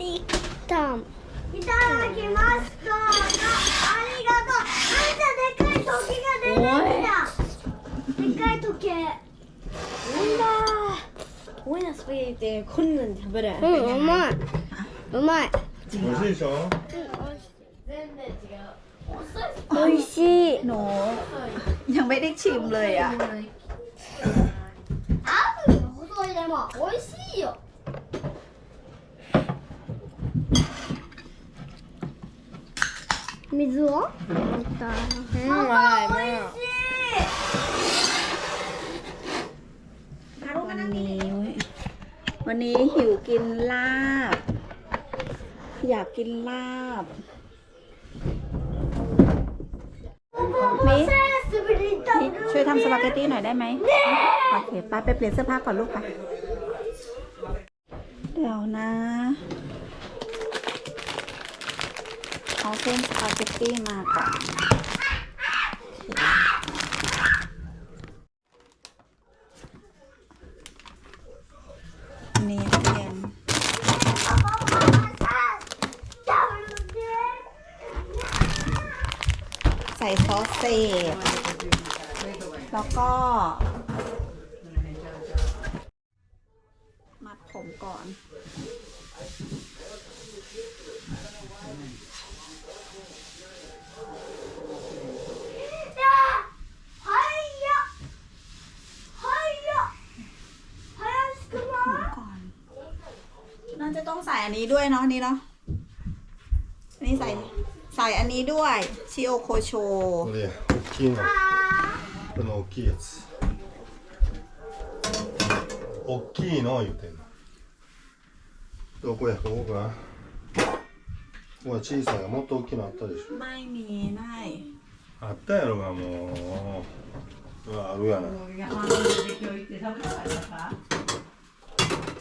りたんいただきましたありがとうあんたでっかい時計が出てきたでっかい時計 โอ้ยนะสปาเกตตี้คนหนึ่งทำไปได้ うんうまいうまい美味しいでしょ美味しい หนูยังไม่ได้ชิมเลยอ่ะ あるよ細いでも美味しいよ 水をまたうんパパ美味しい วันนี้ วันนี้หิวกินลาบ อยากกินลาบมิ センスぶりた มิช่วยทำสปาเกตตี้หน่อยได้ไหมโอเคไปไปเปลี่ยนเสื้อผ้าก่อนลูกไป เดี๋ยวนะ เส้นสปาเกตตี้มาก่อนนี่เรียนใส่ซอสเศษแล้วก็ มัดผมก่อน องใส่อันนี้ด้วยเนาะอันนี้เนาะ อันนี้ใส่ ใส่อันนี้ด้วย ชิโอโคโช これ大きいのこの大きいやつ大きいの言うてんのどこやここかなここは小さいがもっと大きいのあったでしょ ไม่มีได้ あったやろがもううわあるやなハ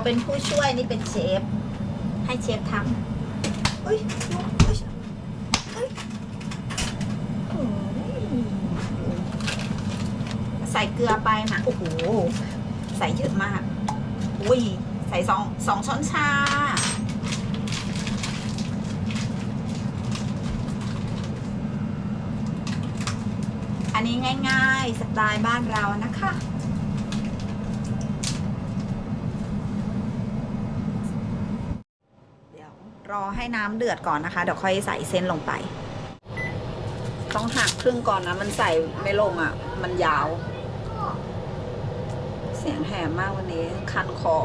เราเป็นผู้ช่วยนี่เป็นเชฟ ให้เชฟทำอุ้ยอุ้ยใส่เกลือไปนะโอ้โห ใส่เยอะมาก อุ้ย ใส่สองสองช้อนชา อันนี้ง่ายๆ สไตล์บ้านเรานะคะ เดี๋ยวร อให้น้ำเดือดก่อนนะคะ เดี๋ยวค่อยใส่เส้นลงไป ต้องหักครึ่งก่อนนะ มันใส่ไม่ลงอะ มันยาว เสียงแหบมากวันนี้ คันคอ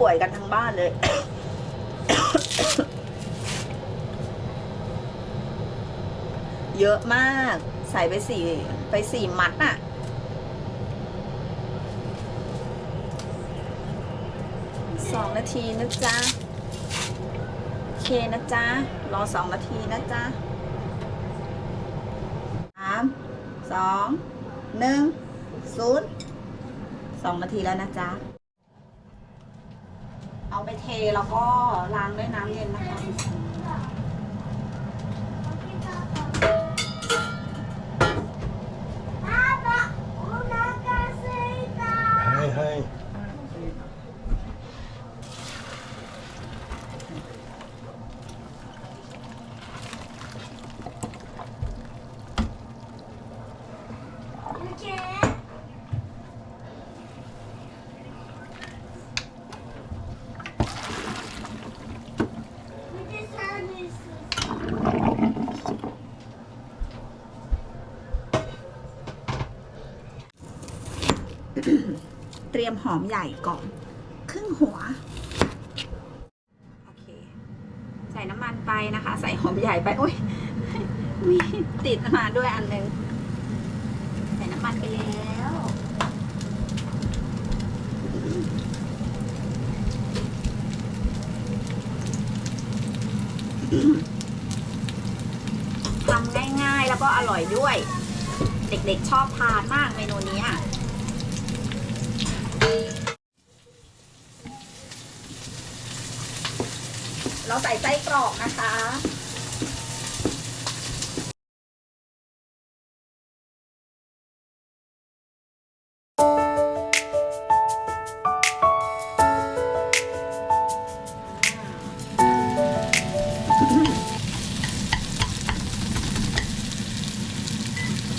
ป่วยกันทั้งบ้านเลยเยอะมาก ใส่ไปสี่ไปสี่มัดน่ะ ส องนาทีนะจ๊ะโอเคนะจ๊ะรอสองนาทีนะจ๊ะสามสองหนึ่งศูนย์สองนาทีแล้วนะจ๊ะเอาไปเทแล้วก็ล้างด้วยน้ำเย็นนะคะ หอมใหญ่ก่อน ครึ่งหัว โอเค ใส่น้ำมันไปนะคะ ใส่หอมใหญ่ไปโอ้ยมีติดมาด้วยอันหนึง ใส่น้ำมันไปแล้วทำง่ายๆแล้วก็อร่อยด้วย เด็กๆชอบทานมากเมนูนี้อะ เราใส่ไส้กรอกนะคะ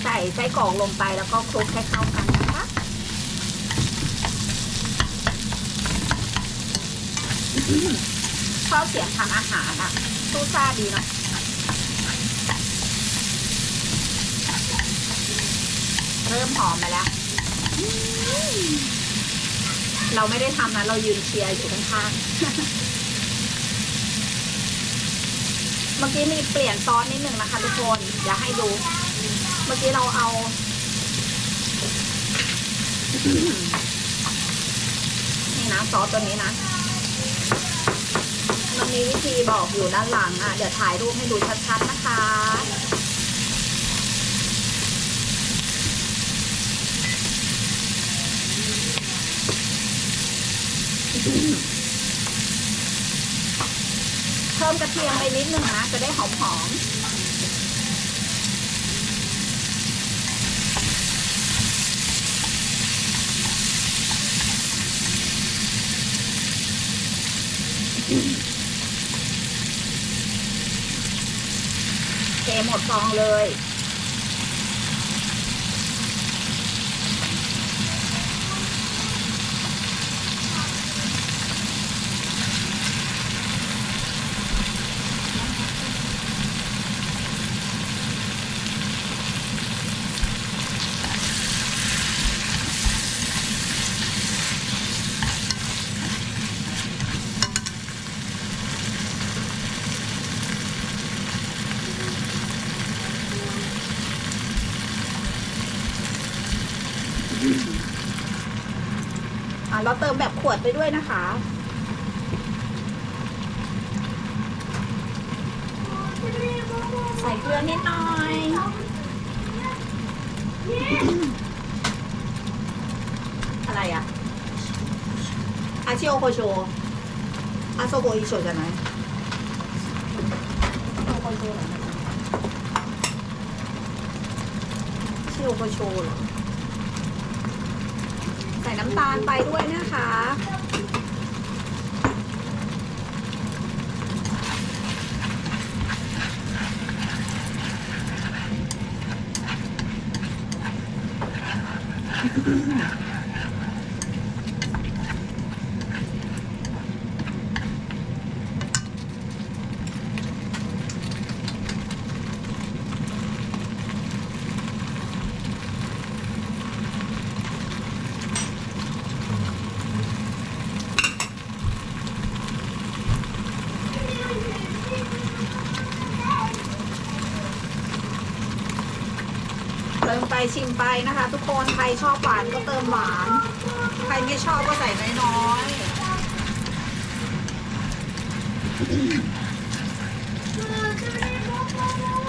ใส่ไส้กรอกลงไปแล้วก็คลุกให้เข้ากันนะคะ ชอบเสียงทำอาหารอะสู้ซ่าดีเนาะเริ่มหอมมาแล้ว เราไม่ได้ทำนะ เรายืนเชียร์อยู่ข้างๆ เมื่อกี้มีเปลี่ยนซอสนิดนึงนะคะทุกคนเดี๋ยวให้ดู เมื่อกี้เราเอา นี่นะซอสตัวนี้นะ มีวิธีบอกอยู่ด้านหลังอะ เดี๋ยวถ่ายรูปให้ดูชัดๆนะคะ เพิ่มกระเทียมไปนิดนึงนะ จะได้หอมๆเหมดฟองเลย อะเราเติมแบบขวดไปด้วยนะคะ ใส่เกลือนิดหน่อยอะไรอะอาชิโอโคโชอาโซโกอิโชจะไหนชิโอโคโชเหรอ ใส่น้ำตาลไปด้วยนะคะเติม ไปนะคะ ทุกคนใครชอบหวานก็เติมหวาน ใครไม่ชอบก็ใส่น้อย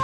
ๆ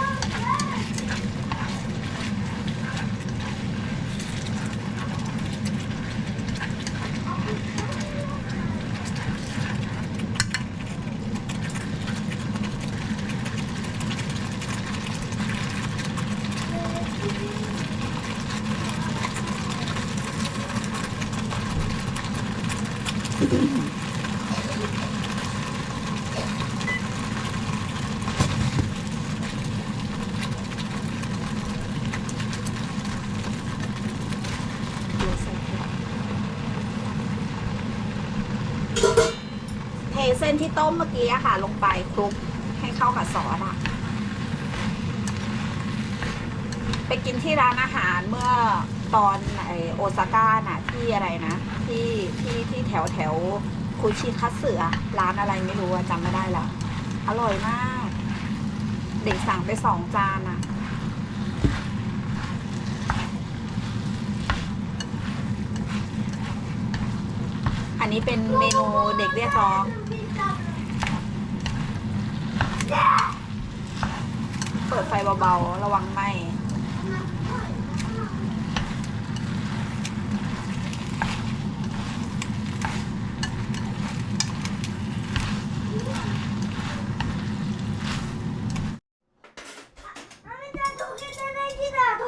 เส้นที่ต้มเมื่อกี้อะค่ะ ลงไปคลุกให้เข้ากับซอสอะไปกินที่ร้านอาหารเมื่อตอนไอโอซาก้าน่ะที่อะไรนะ ที่ที่ที่แถวแถวคุชิคัตสึอะร้านอะไรไม่รู้จำไม่ได้ละอร่อยมาก เด็กสั่งไปสองจานอะอันนี้เป็นเมนูเด็กเรียกร้อง เบาๆ ระวังไหม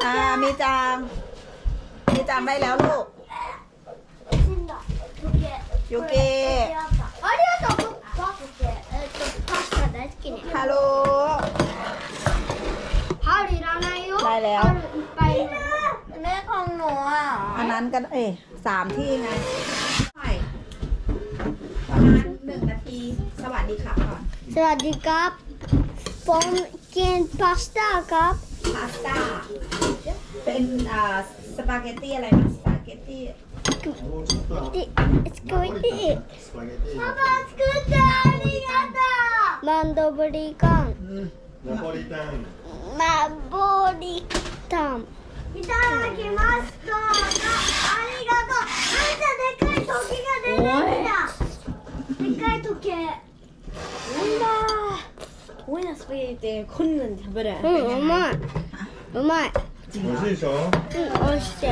อ่ามีจาง มีจางได้แล้วามที่ไงใช่ประมาณหนึ่งนาที สวัสดีครับก่อน สวัสดีครับผมกินพาสต้าครับ พาสต้า เป็นอ่าสปาเกตตี้อะไรนะสปาเกตตี้ もうちょっと ดิสกุยตี้ スパゲティパパ作ってありがと マンドブリカンナポリタンマボリタンういただきますどうぞありがとうあんた でかい時計でかい時計。な。んだこいこんなん食べれうんうまい。うまい。美味しいでしょ？うん。美味しい。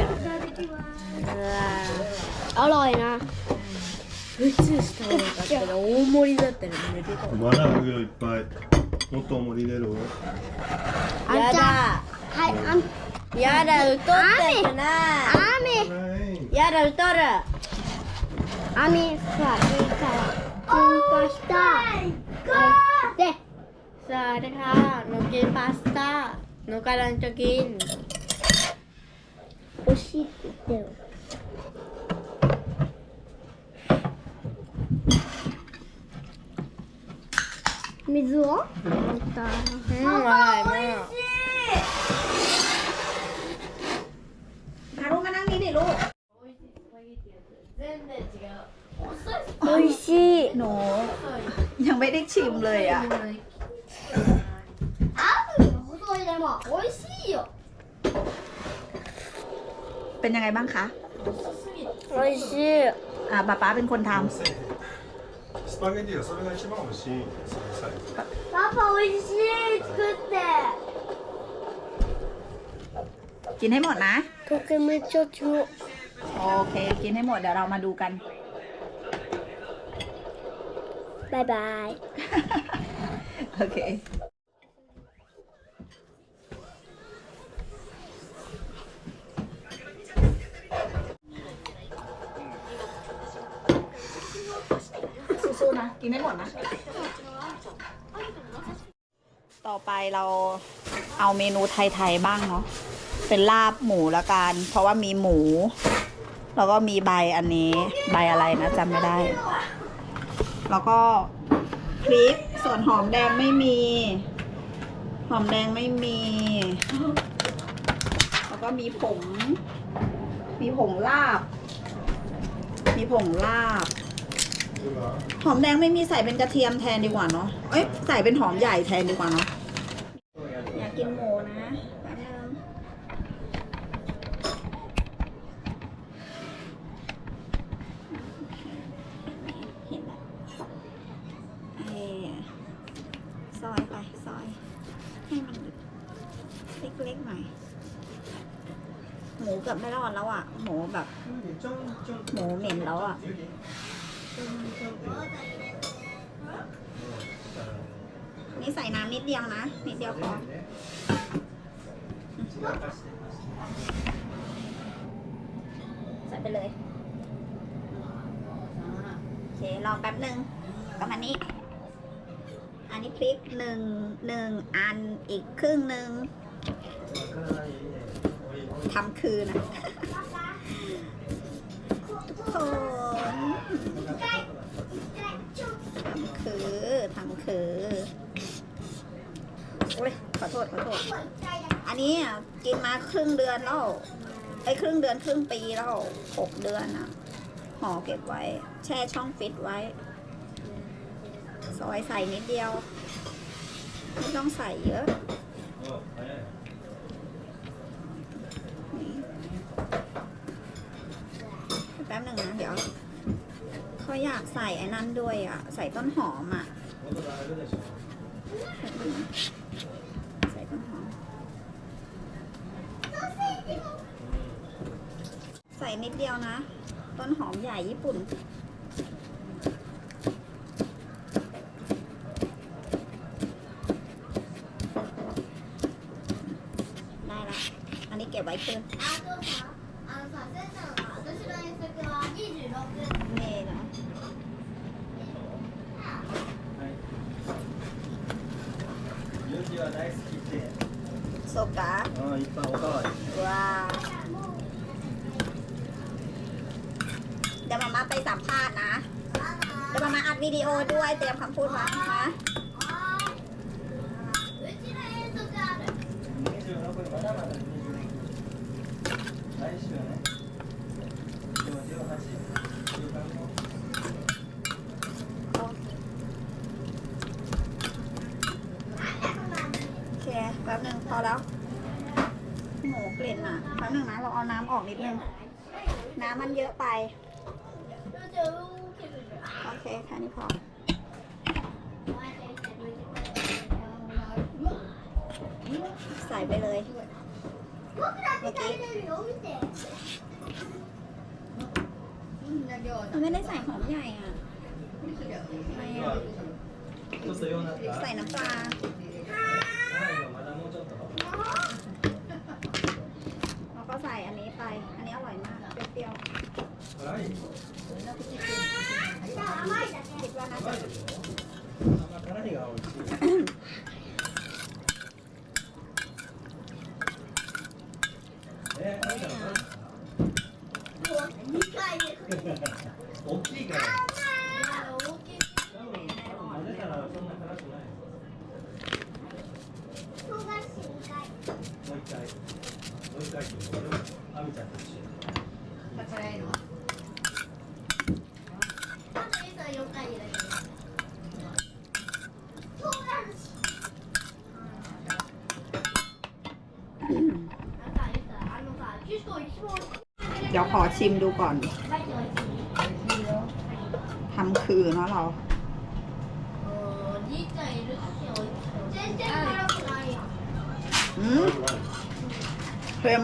あらいな普通した大盛りだったらまだあるよいっぱいもっと大盛り出る？はいあん。やだ、うとやたくな。い雨。やだ、うとる。雨。さ、いいから。噴火した。で、それが、のきパスタ。のからんときんおしいって言ってよ。水を？うん、おいしい。ลูกมานั่งนี่ดิลูก 美味しい หนู ยังไม่ได้ชิมเลยอ่ะ 合うよ細いでも美味しいよ เป็นยังไงบ้างคะ 美味しい อ่าป๊าป๊าเป็นคนท スパゲティはそれが一番美味しいそれさえパパ美味しい作って ำ กินให้หมดนะทุกคนไม่ชุชุโอเค กินให้หมดเดี๋ยวเรามาดูกันบายบาย โอเค สู้ๆนะ กินให้หมดนะ ต่อไปเราเอาเมนูไทย ๆ บ้างเนาะ เป็นลาบหมูละกัน เพราะว่ามีหมู แล้วก็มีใบอันนี้ใบอะไรนะจำไม่ได้ แล้วก็พริกส่วนหอมแดงไม่มี หอมแดงไม่มี แล้วก็มีผง มีผงลาบ มีผงลาบ หอมแดงไม่มีใส่เป็นกระเทียมแทนดีกว่าเนาะเอ้ยใส่เป็นหอมใหญ่แทนดีกว่าเนาะ อยากกินหมูนะแป๊บนึงเห็นแล้วเอ้ซอยไป ซอย ให้มันเล็กๆหน่อย หมูเกือบไม่รอดแล้วอะ หมูแบบ หมูเหม็นแล้วอะ นี่ใส่น้ำนิดเดียวนะ นิดเดียวพอใส่ไปเลย โอเค รอแป๊บหนึ่งประมาณนี้ อันนี้พริกหนึ่งหนึ่งอันอีกครึ่งหนึ่งทำคืนนะทุกคนทำคือทำคือโอ้ยขอ โทษขอโทษ อันนี้กินมาครึ่งเดือนแล้วไอ้ครึ่งเดือนครึ่งปีแล้วหกเดือนอะห่อเก็บไว้ แช่ช่องฟิตไว้ ซอยใส่นิดเดียว ไม่ต้องใส่เยอะแป๊บหนึ่งนะเดี๋ยวเขาอยากใส่ไอ้นั่นด้วยอะ ใส่ต้นหอมอะ ใส่ต้นหอม ใส่ นิดเดียวนะ ต้นหอมใหญ่ญี่ปุ่น ได้ละ อันนี้เก็บไว้คืน あとさあのさせんちゃんは私の遠足は26 นี่นะโซกะ ああいっぱいおかわり วิดีโอด้วยเตรียมคำพูดไว้นะคะโอเคแป๊บหนึ่งพอแล้ว หมูกลิ่นอะแป๊บหนึ่งนะ เราเอาน้ำออกนิดนึง น้ำมันเยอะไป เคแค่นี้พอใส่ไปเลยเมื่อกี้มันไม่ได้ใส่หอมใหญ่อะใส่น้ำปลาแล้วก็ใส่อันนี้ไป อันนี้อร่อยมาก เปรี้ยว 辛いが美味しい。 เดี๋ยวขอชิมดูก่อน ทำคือเนาะเรา อืมเค็ม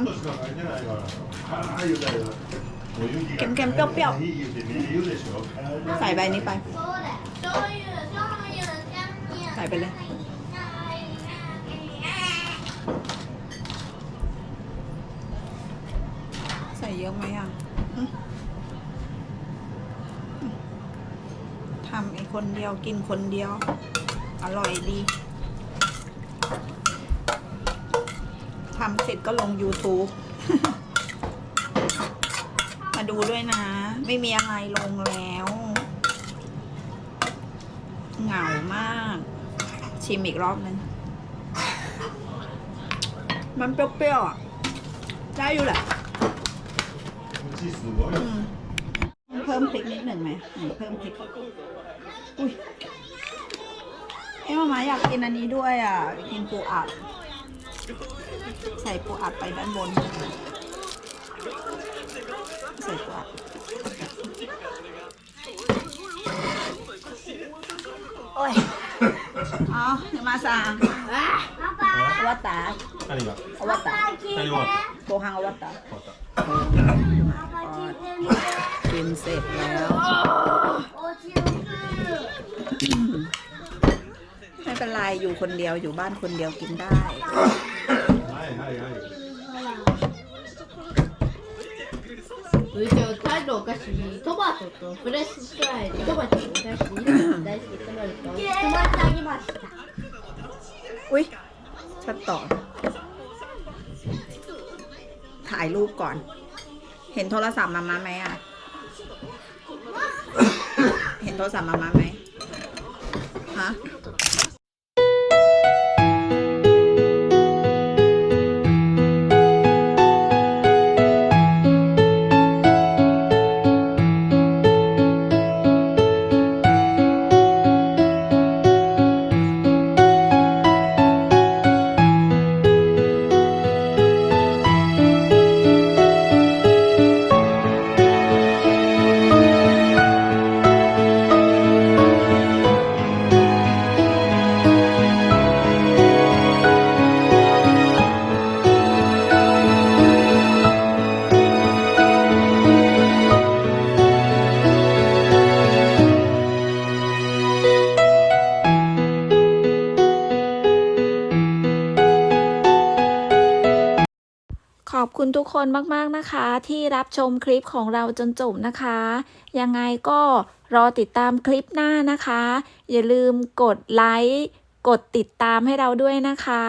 kem ปรี้ยวใส่ใบนี้ไป ใส่ไปเลย ทำเองคนเดียวกินคนเดียว อร่อยดีทำเสร็จก็ลง YouTube มาดูด้วยนะ ไม่มีอะไรลงแล้ว เหงามาก ชิมอีกรอบนึงมันเปรี้ยวๆได้อยู่แหละ พิ่มพริกนิดหนึ่งไหมไหนเพิ่มพริก อุ้ยเอ้มามาอยากกินอันนี้ด้วยอ่ะอยากกินปูอัด ใส่ปูอัดไปด้านบน ใส่ปูอัด โอ้ยเอาเดี๋ยวมาสั่งอวตาร 何が อวตาร 何終わっโบฮังอวตาร た終わった กินเสร็จแล้ว おちよく ไม่เป็นไรอยู่คนเดียวอยู่บ้านคนเดียวกินได้ はいはいはいうちはタイのお菓子にトマトとフレッシュフライでトマトのお菓子大好きトマトと止まってあげました อุ้ยชัดต่อ ถ่ายรูปก่อน เห็นโทรศัพท์มามาไหมอ่ะ เห็น โทรศัพท์มามาไหมฮะ คุณทุกคนมากๆนะคะ ที่รับชมคลิปของเราจนจบนะคะ ยังไงก็รอติดตามคลิปหน้านะคะ อย่าลืมกดไลค์ กดติดตามให้เราด้วยนะคะ